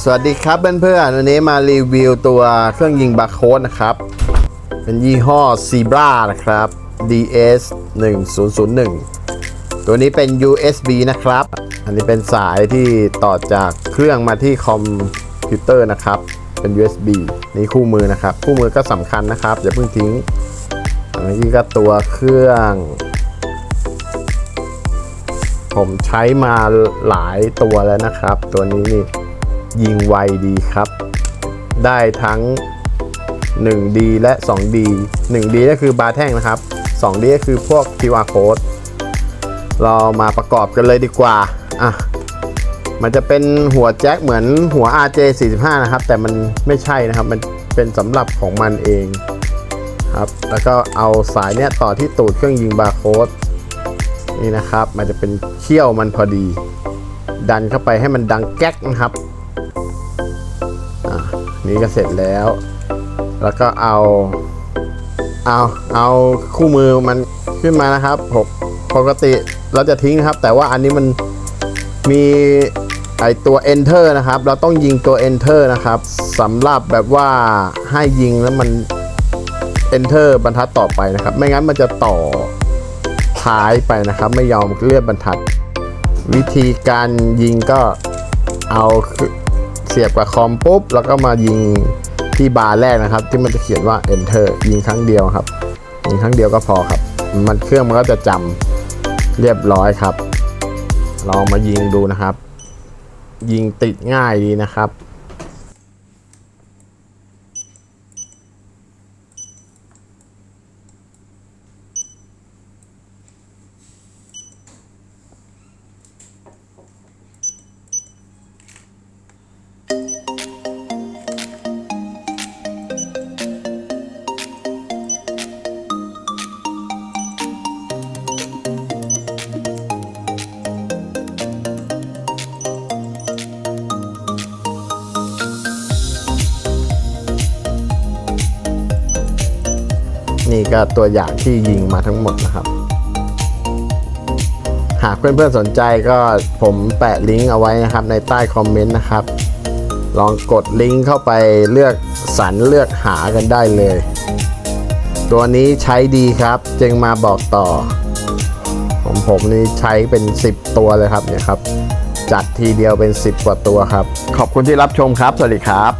สวัสดีครับเพื่อนๆวันนี้มารีวิวตัวเครื่องยิงบาร์โค้ดนะครับ เป็นยี่ห้อ Zebra นะครับ DS 1001 ตัวนี้เป็น USB นะครับ อันนี้เป็นสายที่ต่อจากเครื่องมาที่คอมพิวเตอร์นะครับ เป็น USB นี่คู่มือนะครับ คู่มือก็สำคัญนะครับ อย่าเพิ่งทิ้งอันนี้ก็ตัวเครื่อง ผมใช้มาหลายตัวแล้วนะครับ ตัวนี้นี่ ยิงไวดีครับ ได้ทั้ง 1D และ 2D 1D ก็คือบาร์แท่งนะครับ 2D ก็คือพวก QR code เรามาประกอบกันเลยดีกว่า อะ มันจะเป็นหัวแจ็คเหมือนหัว RJ45 นะครับ แต่มันไม่ใช่นะครับ มันเป็นสำหรับของมันเองครับ แล้วก็เอาสายเนี้ยต่อที่ตูดเครื่องยิงบาร์โค้ดนี่นะครับ มันจะเป็นเขี้ยวมันพอดี ดันเข้าไปให้มันดังแก๊กนะครับ นี่ก็เสร็จแล้ว แล้วก็เอา เอาเอาคู่มือมันขึ้นมานะครับผมปกติเราจะทิ้งนะครับ แต่ว่าอันนี้มันมีไอตัว enter นะครับ เราต้องยิงตัว enter นะครับสำหรับแบบว่าให้ยิงแล้วมัน enter บรรทัดต่อไปนะครับ ไม่งั้นมันจะต่อท้ายไปนะครับ ไม่ยอมเลื่อนบรรทัด วิธีการยิงก็เอา เสียบกับคอมปุ๊บ แล้วก็มายิงที่บาร์แรกนะครับ ที่มันจะเขียนว่า enter ยิงครั้งเดียวครับ ยิงครั้งเดียวก็พอครับ มันเครื่องมันก็จะจำเรียบร้อยครับ ลองมายิงดูนะครับ ยิงติดง่ายดีนะครับ นี่ก็ตัวอย่างที่ยิงมาทั้งหมดนะครับ หากเพื่อนๆสนใจก็ผมแปะลิงก์เอาไว้นะครับในใต้คอมเมนต์นะครับ ลองกดลิงก์เข้าไปเลือกสรรเลือกหากันได้เลย ตัวนี้ใช้ดีครับจึงมาบอกต่อ ผมผมนี่ใช้เป็น 10 ตัวเลยครับเนี่ยครับ จัดทีเดียวเป็น 10 กว่าตัวครับ ขอบคุณที่รับชมครับ สวัสดีครับ